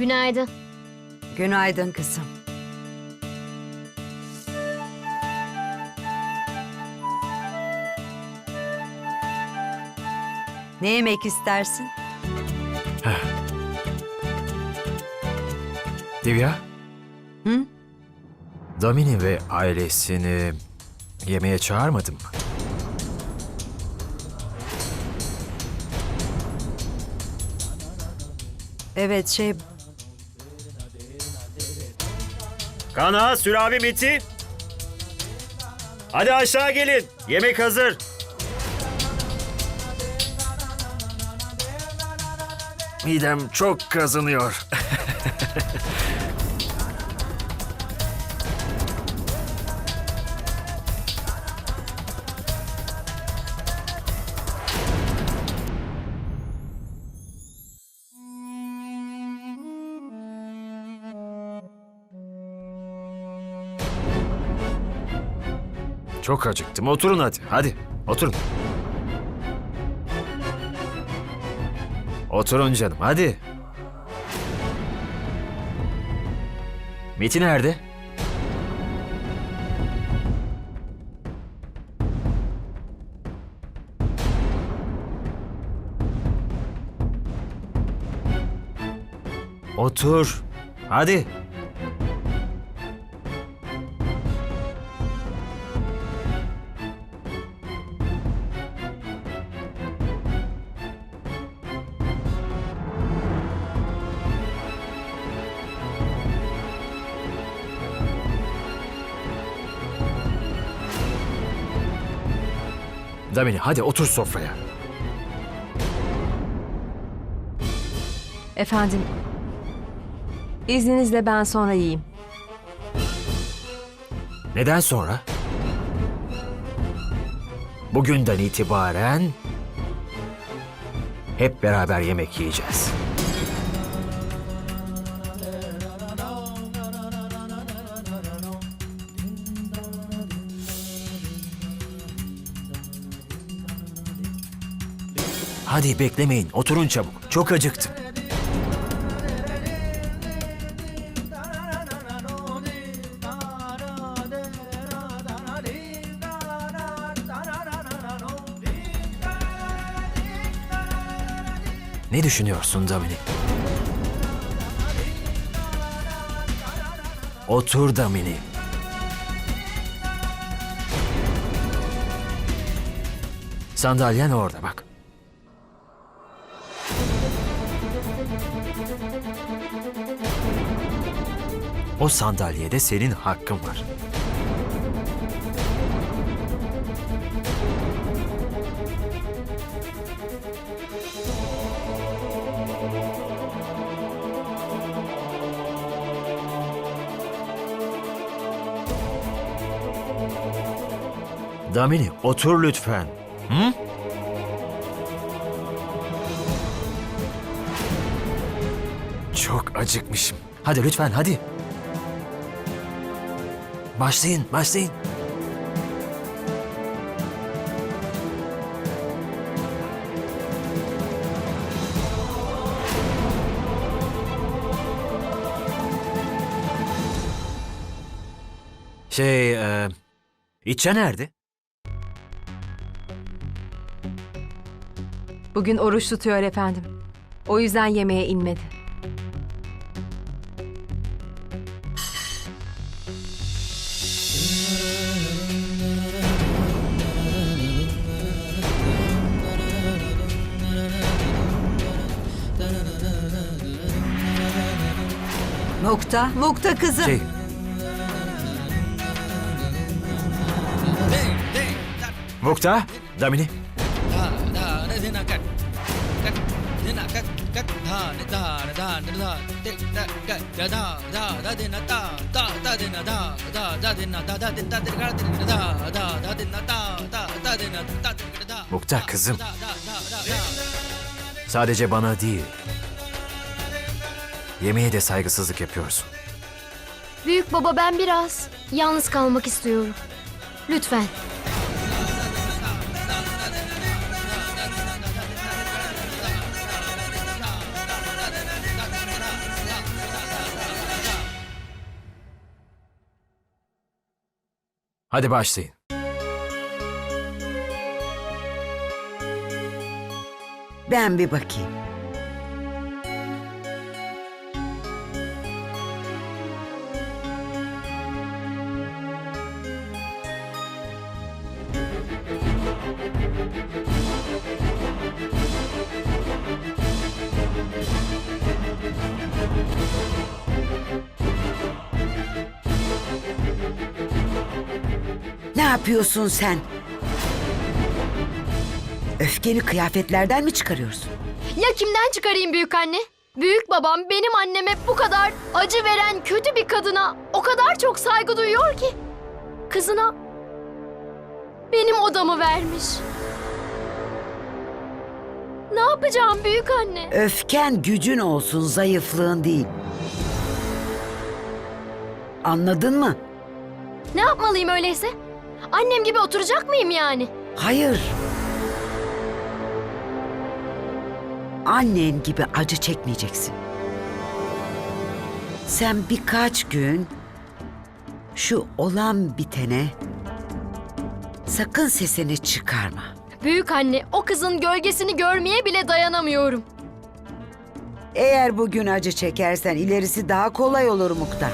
Günaydın. Günaydın kızım. Ne yemek istersin? Divya, Hı? Damini ve ailesini yemeğe çağırmadın mı? Evet şey Kana, Sürabi, Miti. Hadi aşağı gelin. Yemek hazır. Midem çok kazınıyor. Çok acıktım. Oturun hadi. Hadi. Oturun. Oturun canım. Hadi. Metin nerede? Otur. Hadi. Damini hadi otur sofraya. Efendim, izninizle ben sonra yiyeyim. Neden sonra? Bugünden itibaren hep beraber yemek yiyeceğiz. Hadi beklemeyin, oturun çabuk. Çok acıktım. Ne düşünüyorsun Damini? Otur Damini. Sandalyen orada bak. O sandalyede senin hakkın var. Damini otur lütfen. Hı? Çok acıkmışım. Hadi lütfen hadi. Başlayın, başlayın. Şey, e, İtçe nerede? Bugün oruç tutuyor efendim. O yüzden yemeğe inmedi. Mukta, Mukta kızım. Şey, Mukta, Damini. Mukta kızım. Sadece bana değil. Yemeğe de saygısızlık yapıyorsun. Büyük baba ben biraz yalnız kalmak istiyorum. Lütfen. Hadi başlayın. Ben bir bakayım. Ne yapıyorsun sen? Öfkeni kıyafetlerden mi çıkarıyorsun? Ya kimden çıkarayım büyük anne? Büyük babam benim anneme bu kadar acı veren kötü bir kadına o kadar çok saygı duyuyor ki. Kızına benim odamı vermiş. Ne yapacağım büyük anne? Öfken gücün olsun, zayıflığın değil. Anladın mı? Ne yapmalıyım öyleyse? Annem gibi oturacak mıyım yani? Hayır. Annen gibi acı çekmeyeceksin. Sen birkaç gün şu olan bitene sakın sesini çıkarma. Büyük anne o kızın gölgesini görmeye bile dayanamıyorum. Eğer bugün acı çekersen ilerisi daha kolay olur Mukta.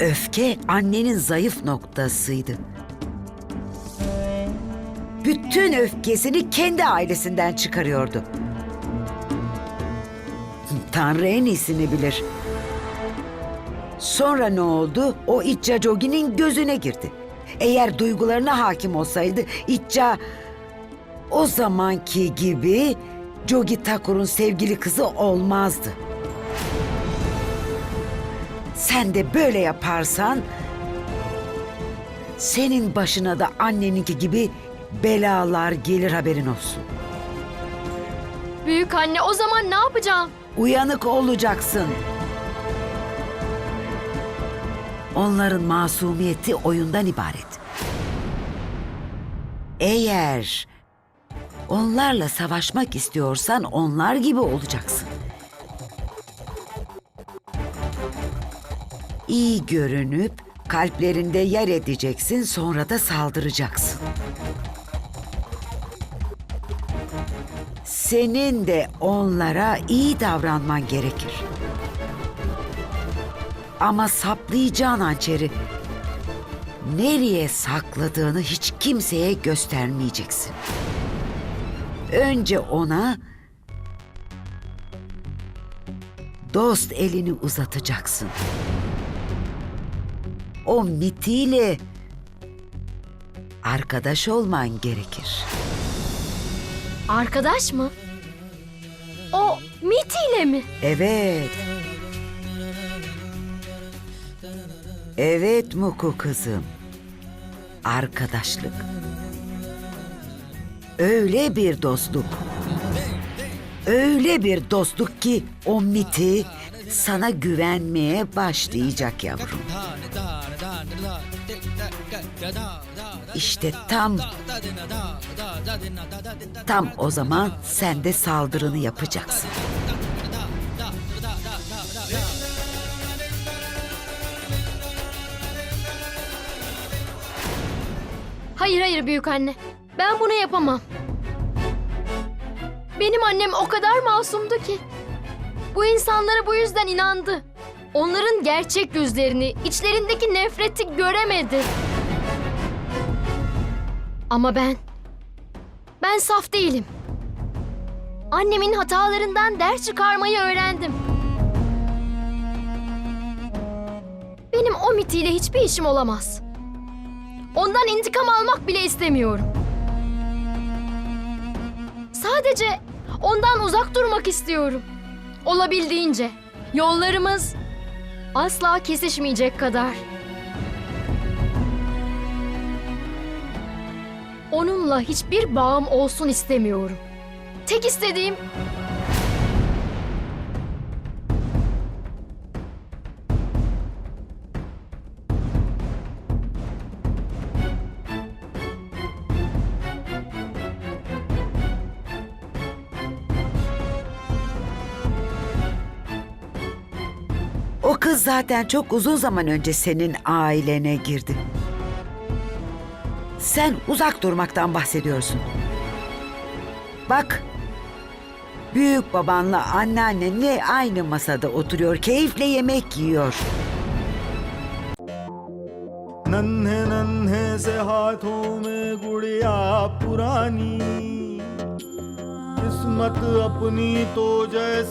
Öfke annenin zayıf noktasıydı. Bütün öfkesini kendi ailesinden çıkarıyordu. Tanrı en iyisini bilir. Sonra ne oldu? O İcca Jogi'nin gözüne girdi. Eğer duygularına hakim olsaydı İcca o zamanki gibi Jogi Thakur'un sevgili kızı olmazdı. Sen de böyle yaparsan senin başına da anneninki gibi belalar gelir haberin olsun. Büyük anne o zaman ne yapacağım? Uyanık olacaksın. Onların masumiyeti oyundan ibaret. Eğer onlarla savaşmak istiyorsan onlar gibi olacaksın. İyi görünüp kalplerinde yer edeceksin sonra da saldıracaksın. Senin de onlara iyi davranman gerekir. Ama saplayacağın hançeri nereye sakladığını hiç kimseye göstermeyeceksin. Önce ona dost elini uzatacaksın. O mitiyle arkadaş olman gerekir. Arkadaş mı? O Miti ile mi? Evet. Evet Muku kızım. Arkadaşlık. Öyle bir dostluk. Öyle bir dostluk ki o miti sana güvenmeye başlayacak yavrum. İşte tam tam o zaman sen de saldırını yapacaksın. Hayır hayır büyük anne. Ben bunu yapamam. Benim annem o kadar masumdu ki. Bu insanlara bu yüzden inandı. Onların gerçek yüzlerini, içlerindeki nefreti göremedi. Ama ben... Ben saf değilim. Annemin hatalarından ders çıkarmayı öğrendim. Benim o mitiyle hiçbir işim olamaz. Ondan intikam almak bile istemiyorum. Sadece ondan uzak durmak istiyorum. Olabildiğince. Yollarımız asla kesişmeyecek kadar. Onunla hiçbir bağım olsun istemiyorum. Tek istediğim O kız zaten çok uzun zaman önce senin ailene girdi. Sen uzak durmaktan bahsediyorsun. Bak, büyük babanla anneannenle aynı masada oturuyor, keyifle yemek yiyor. नन्हे नन्हे से हाथों में गुड़िया पुरानी किस्मत अपनी तो जैसे